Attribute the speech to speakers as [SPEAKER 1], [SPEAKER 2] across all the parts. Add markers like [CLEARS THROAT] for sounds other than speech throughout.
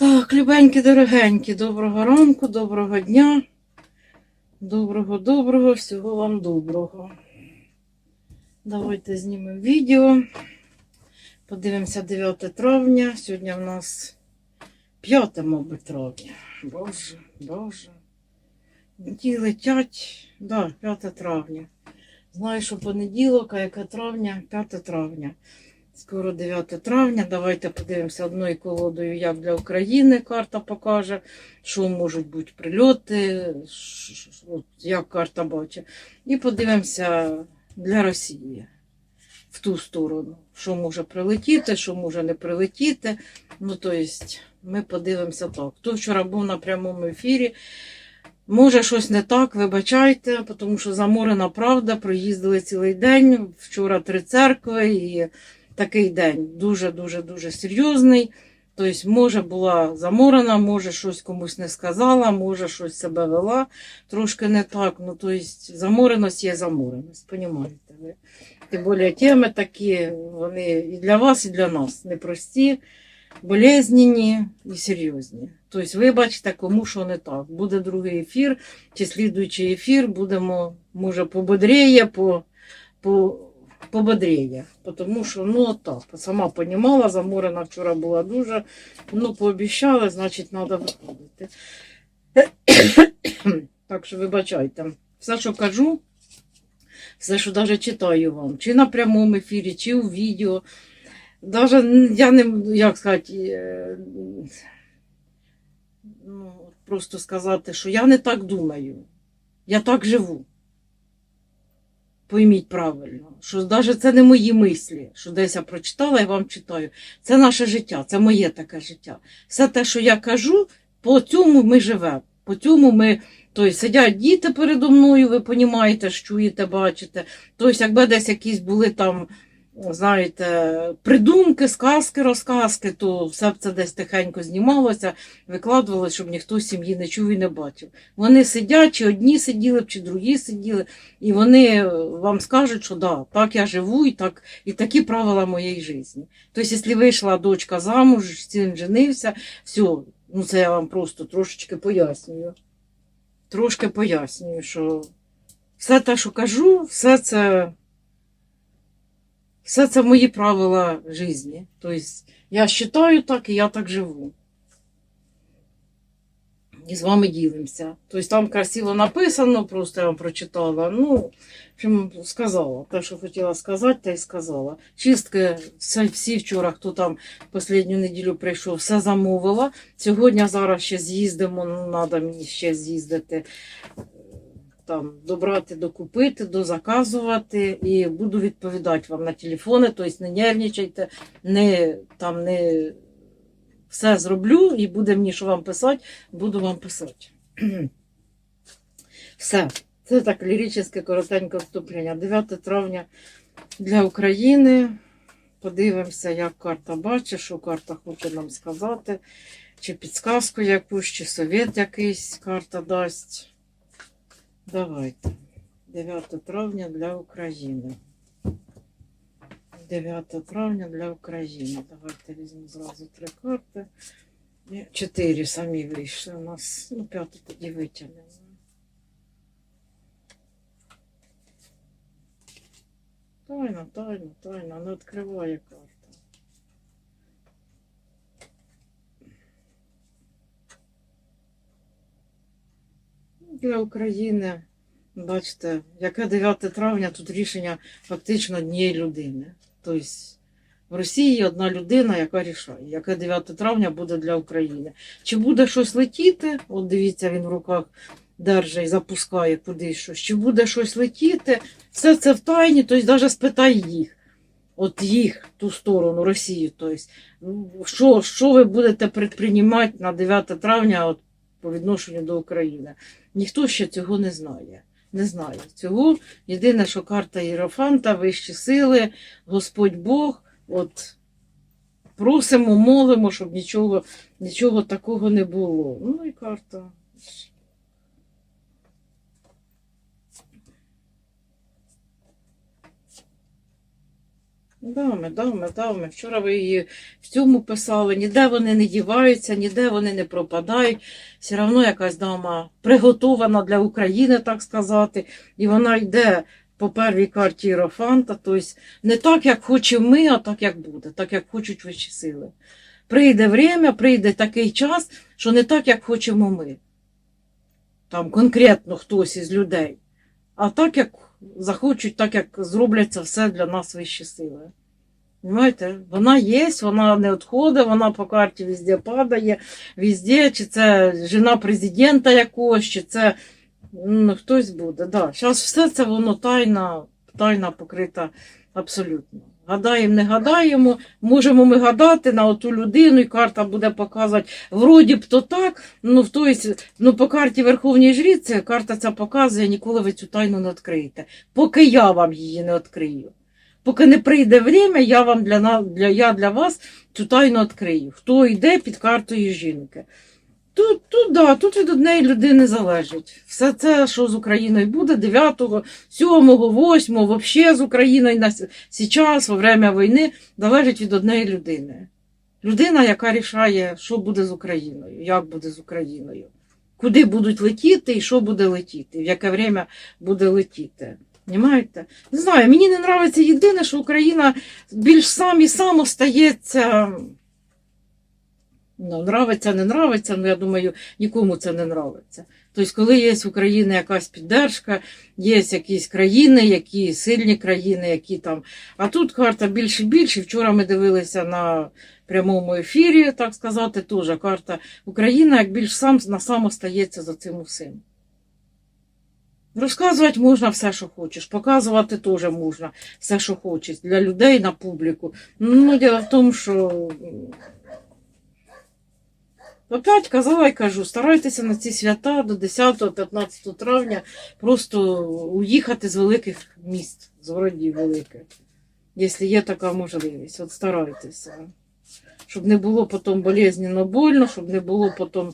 [SPEAKER 1] Так, любенькі, дорогенькі, доброго ранку, доброго дня. Доброго, доброго, всього вам доброго. Давайте знімемо відео. Подивимося 9 травня. Сьогодні в нас 5, мабуть, травня. Боже, Боже. Ті летять. Да, 5 травня. Знаю, що понеділок, а яке травня? 5 травня. Скоро 9 травня. Давайте подивимося одною колодою, як для України карта покаже, що можуть бути прильоти, як карта бачить. І подивимося для Росії в ту сторону, що може прилетіти, що може не прилетіти. Ну, тобто, ми подивимося так. Хто вчора був на прямому ефірі, може щось не так, вибачайте, тому що заморена правда, проїздили цілий день. Вчора три церкви і такий день дуже-дуже дуже серйозний. Тобто, може, була заморена, може, щось комусь не сказала, може, щось себе вела трошки не так. Ну, тобто, замореність є замореність, ви? Тим більше теми такі, вони і для вас, і для нас непрості, болезненні і серйозні. Тобто, вибачте, кому що не так. Буде другий ефір, чи слідуючий ефір, будемо, може, пободріє, по, по, пободріє. Тому що, ну, так, сама понімала, заморена вчора була дуже, ну, пообіцяли, значить, треба виходити. Так що вибачайте. Все, що кажу, все, що навіть читаю вам, чи на прямому ефірі, чи у відео. Даже я не як сказати, е, ну, просто сказати, що я не так думаю, я так живу. Пойміть правильно, що навіть це не мої мислі, що десь я прочитала і вам читаю. Це наше життя, це моє таке життя. Все те, що я кажу, по цьому ми живемо. По цьому ми, тобто сидять діти передо мною, ви розумієте, чуєте, бачите. Тобто, якби десь якісь були там, знаєте, придумки, сказки, розказки, то все б це десь тихенько знімалося, викладувалося, щоб ніхто сім'ї не чув і не бачив. Вони сидять, чи одні сиділи чи другі сиділи, і вони вам скажуть, що да, так я живу, і, так, і такі правила моєї житті. Тобто, якщо вийшла дочка замуж, син женився, все, ну це я вам просто трошечки пояснюю. Трошки пояснюю, що все те, що кажу, все це, все це мої правила житті. Тобто, я вважаю так, і я так живу. І з вами ділимося. Тобто там красиво написано, просто я вам прочитала. Ну, общем, сказала. Те, що хотіла сказати, те й сказала. Чистки все- всі вчора, хто там останню неділю прийшов, все замовила. Сьогодні зараз ще з'їздимо, ну, треба мені ще з'їздити. Там, добрати, докупити, дозаказувати і буду відповідати вам на телефони, тобто не нервничайте, не, там, не все зроблю і буде мені що вам писати, буду вам писати. [CLEARS THROAT] Все. Це так ліричне коротеньке вступлення. 9 травня для України. Подивимося, як карта бачить, що карта хоче нам сказати, чи підсказку якусь, чи совет якийсь карта дасть. Давайте. 9 травня для України. 9 травня для України. Давайте візьмемо зразу три карти. Чотири самі вийшли у нас. Ну, п'яту тоді витягнемо. Тайна, тайна, тайна, не відкриває карта. Для України, бачите, яке 9 травня тут рішення фактично однієї людини. Тобто в Росії одна людина, яка рішає, яке 9 травня буде для України. Чи буде щось летіти? От дивіться, він в руках держить і запускає кудись щось. Чи буде щось летіти? Все це в тайні, тобто навіть спитай їх. От їх, ту сторону, Росію. Тобто, ну, що, що ви будете предприймати на 9 травня от, по відношенню до України? Ніхто ще цього не знає. Не знає цього. Єдине, що карта Єрофанта, вищі сили, Господь Бог. От просимо, молимо, щоб нічого, нічого такого не було. Ну і карта. Дами, дами, дами. Вчора ви її в цьому писали, ніде вони не діваються, ніде вони не пропадають. Все одно якась дама приготована для України, так сказати, і вона йде по первій карті Іерофанта, тобто не так, як хочемо ми, а так, як буде, так, як хочуть вищі сили. Прийде время, прийде такий час, що не так, як хочемо ми. Там конкретно хтось із людей, а так, як захочуть, так як зроблять це все для нас вищі сили. Понимаєте? Вона є, вона не відходить, вона по карті везде падає, везде, чи це жена президента якогось, чи це ну, хтось буде. Да. Зараз все це воно тайна, тайна покрита абсолютно. Гадаємо, не гадаємо, можемо ми гадати на оту людину, і карта буде показувати, вроді б то так, ну, в той, ну по карті Верховній Жріці карта ця показує, ніколи ви цю тайну не відкриєте, поки я вам її не відкрию. Поки не прийде время, я вам для, для, я для вас цю тайну відкрию. Хто йде під картою жінки. Тут, тут, да, тут від однієї людини залежить. Все це, що з Україною буде, 9, 7, 8, взагалі з Україною на зараз, во время війни, залежить від однієї людини. Людина, яка рішає, що буде з Україною, як буде з Україною, куди будуть летіти і що буде летіти, в яке время буде летіти. Понимаєте? Не знаю, мені не подобається єдине, що Україна більш сам і сам остається. Ну, нравиться, не нравиться, ну я думаю, нікому це не нравиться. Тобто, коли є в Україні якась піддержка, є якісь країни, які сильні країни, які там. А тут карта більше і більше. Вчора ми дивилися на прямому ефірі, так сказати, теж карта Україна, як більш сам на сам остається за цим усім. Розказувати можна все, що хочеш, показувати теж можна все, що хочеш, для людей на публіку. Ну, діло в тому, що опять казала і кажу, старайтеся на ці свята до 10-15 травня просто уїхати з великих міст, з городів великих, якщо є така можливість. От старайтеся. Щоб не було потім болезненно больно, щоб не було потім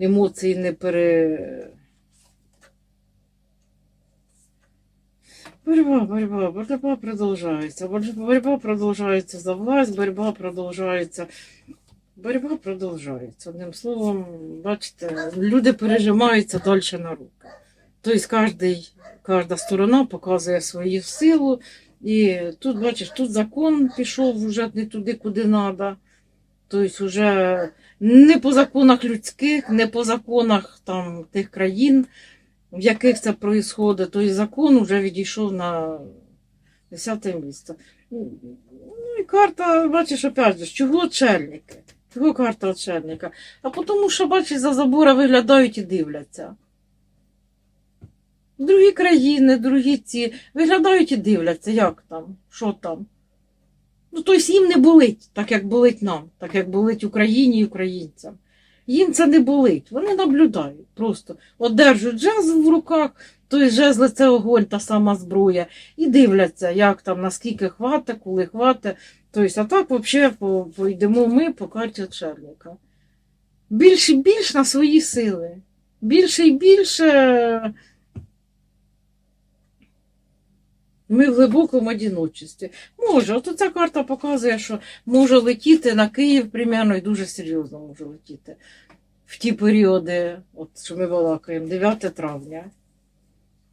[SPEAKER 1] емоцій не пере. Борьба, борьба, борьба продолжается. Борьба продолжается за власть, борьба продолжается. Борьба продовжується. Одним словом, бачите, люди пережимаються далі на руки. Тобто кожний, кожна сторона показує свою силу. І тут, бачиш, тут закон пішов вже не туди, куди треба. Тобто вже не по законах людських, не по законах там, тих країн, в яких це відбувається. Тобто закон вже відійшов на 10 місце. Ну і карта, бачиш, опять же, чого очельники? Чого карта очельника? А тому, що, бачиш, за забора виглядають і дивляться. Другі країни, другі ці виглядають і дивляться, як там, що там. Ну, тобто їм не болить, так як болить нам, так як болить Україні і українцям. Їм це не болить. Вони наблюдають просто. Одержують жезл в руках, той жезл це огонь, та сама зброя, і дивляться, як там, наскільки хватить, коли хватить. Тобто, а так взагалі пойдемо ми по карті очельника. Більше і більше на свої сили. Більше і більше ми в глибокому одиночестві. Може, от ця карта показує, що може летіти на Київ примерно і дуже серйозно може летіти. В ті періоди, от що ми балакаємо, 9 травня.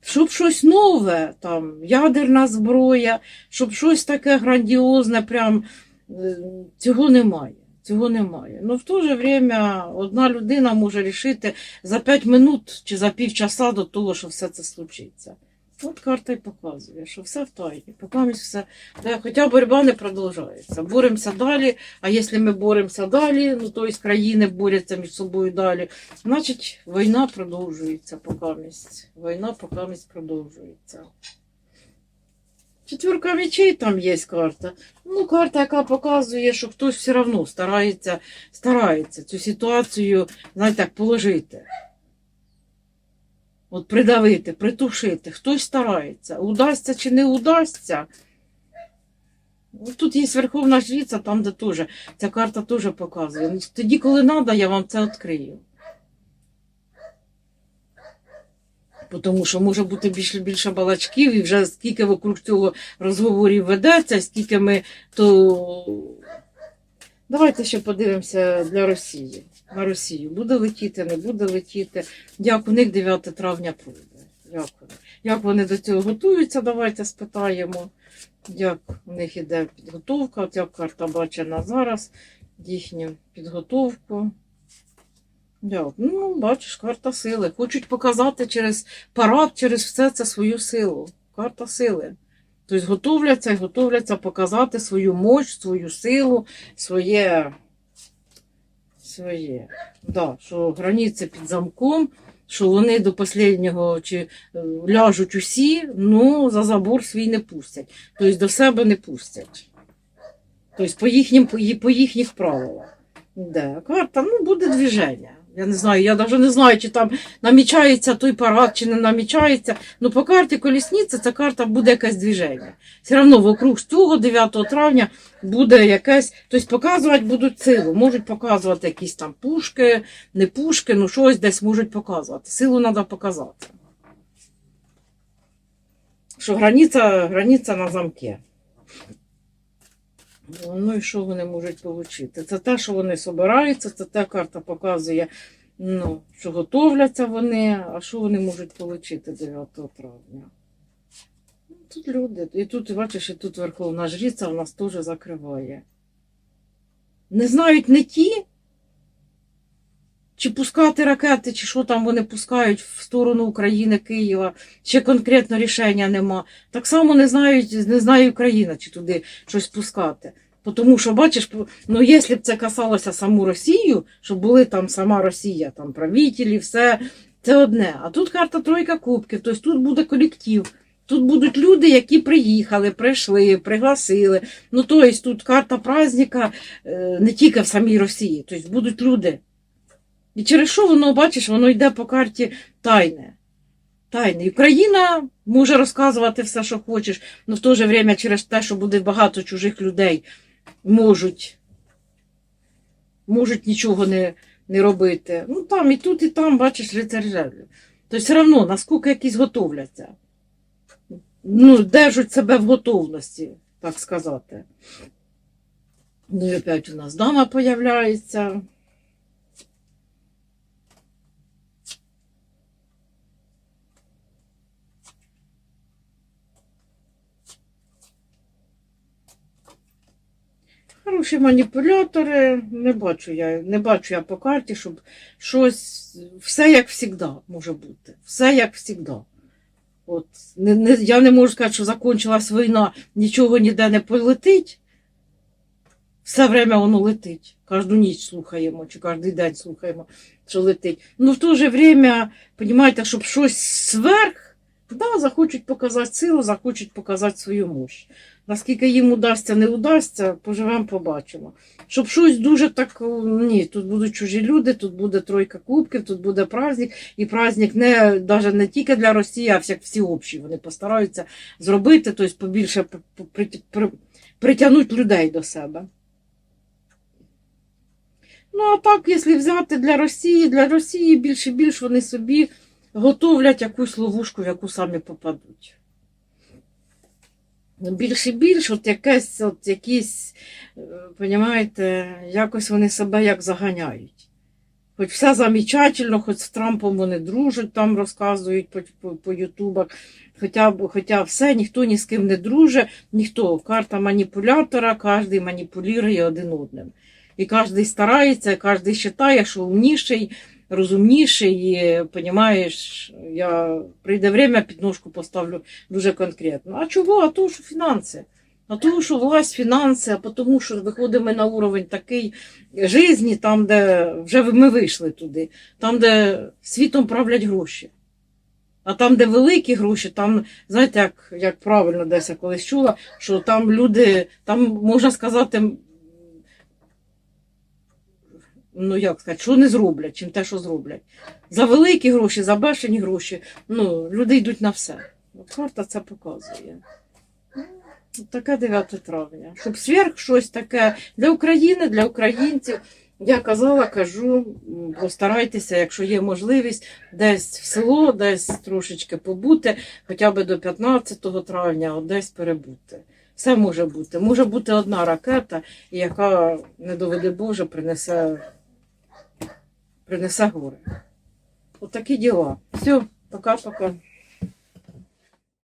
[SPEAKER 1] Щоб щось нове, там, ядерна зброя, щоб щось таке грандіозне, прям е, цього немає. Цього немає. Ну в то же время одна людина може рішити за 5 минут чи за півчаса до того, що все це случиться. От карта й показує, що все в тайні. Поки все. Да, хоча боротьба не продовжується. Боремося далі, а якщо ми боремося далі, ну то із країни борються між собою далі, значить війна продовжується поки місць. Війна поки місць продовжується. Четвірка мечей там є карта. Ну, карта, яка показує, що хтось все одно старається, старається цю ситуацію, знаєте, так, положити. От придавити, притушити. Хтось старається. Удасться чи не удасться. Тут є Верховна Жриця, там, де теж ця карта теж показує. Ну, Тоді, коли треба, я вам це відкрию. Тому що може бути більше більше балачків, і вже скільки вокруг цього розговорів ведеться, скільки ми то. Давайте ще подивимося для Росії. На Росію. Буде летіти, не буде летіти. Як у них 9 травня пройде. Як вони? Як вони до цього готуються, давайте спитаємо. Як у них іде підготовка, от як карта бачить на зараз їхню підготовку. Як? Ну, бачиш, карта сили. Хочуть показати через парад, через все це свою силу. Карта сили. Тобто готовляться і готовляться показати свою мощь, свою силу, своє. Своє. Да, що границі під замком, що вони до останнього чи е, ляжуть усі, ну за забор свій не пустять. Тобто до себе не пустять. Тобто по, їхнім, по, їхніх правилах. Де? Карта, ну, буде движення. Я не знаю, я навіть не знаю, чи там намічається той парад, чи не намічається. Ну, по карті колісниці ця карта буде якесь движення. Все одно вокруг цього 9 травня буде якесь, тобто показувати будуть силу. Можуть показувати якісь там пушки, не пушки, ну щось десь можуть показувати. Силу треба показати. Що границя, границя на замке. Ну і що вони можуть отримати? Це те, що вони збираються, це та карта показує, ну, що готовляться вони, а що вони можуть отримати 9 травня. Ну, Тут люди. І тут, бачиш, і тут Верховна Жріця у нас теж закриває. Не знають не ті, чи пускати ракети, чи що там вони пускають в сторону України, Києва, ще конкретно рішення нема. Так само не знають, не знає Україна, чи туди щось пускати. Тому що, бачиш, ну якщо б це касалося саму Росію, щоб були там сама Росія, там правителі, все, це одне. А тут карта Тройка Кубків, тобто тут буде колектив. Тут будуть люди, які приїхали, прийшли, пригласили. Ну, тобто тут карта праздника е, не тільки в самій Росії, тобто будуть люди. І через що воно, бачиш, воно йде по карті тайне. Тайне. І Україна може розказувати все, що хочеш, але в то же время через те, що буде багато чужих людей, можуть, можуть нічого не, не робити. Ну там і тут, і там, бачиш, рицар. Тобто все одно, наскільки якісь готовляться. Ну, держать себе в готовності, так сказати. Ну і опять у нас дама появляється. Хороші маніпулятори, не бачу я, не бачу я по карті, щоб щось, все як завжди може бути. Все як завжди. От, не, не, я не можу сказати, що закінчилась війна, нічого ніде не полетить. Все время воно летить. Кожну ніч слухаємо, чи кожен день слухаємо, що летить. Ну, в то же время, розумієте, щоб щось зверх, да, захочуть показати силу, захочуть показати свою мощь. Наскільки їм удасться, не удасться, поживемо, побачимо. Щоб щось дуже так, ні, тут будуть чужі люди, тут буде тройка кубків, тут буде праздник, і праздник не, навіть не тільки для Росії, а всяк всіобщий. Вони постараються зробити, тобто побільше притягнути людей до себе. Ну, а так, якщо взяти для Росії, для Росії більше і більш вони собі готовлять якусь ловушку, в яку самі попадуть. Більш і більш, от якесь, от якісь, е, понімаєте, якось вони себе як заганяють. Хоч все замічательно, хоч з Трампом вони дружать, там розказують по, по, по Ютубах. Хоча, хоча все, ніхто ні з ким не дружить, ніхто. Карта маніпулятора, кожен маніпулює один одним. І кожен старається, кожен вважає, що умніший, розумніший, і, понімаєш, я прийде время, підножку поставлю дуже конкретно. А чого? А тому, що фінанси. А тому, що власть, фінанси, а тому, що виходимо на уровень такий житті, там, де вже ми вийшли туди, там, де світом правлять гроші. А там, де великі гроші, там, знаєте, як, як правильно десь я колись чула, що там люди, там можна сказати, ну як сказати, що не зроблять, чим те, що зроблять. За великі гроші, за бешені гроші, ну, люди йдуть на все. Карта це показує. Ну, Таке 9 травня. Щоб сверх щось таке для України, для українців, Я казала, кажу, постарайтеся, якщо є можливість, десь в село, десь трошечки побути, хоча б до 15 травня, от десь перебути. Все може бути. Може бути одна ракета, яка, не доведе Боже, принесе, принесе горе. Отакі такі діла. Все, пока-пока.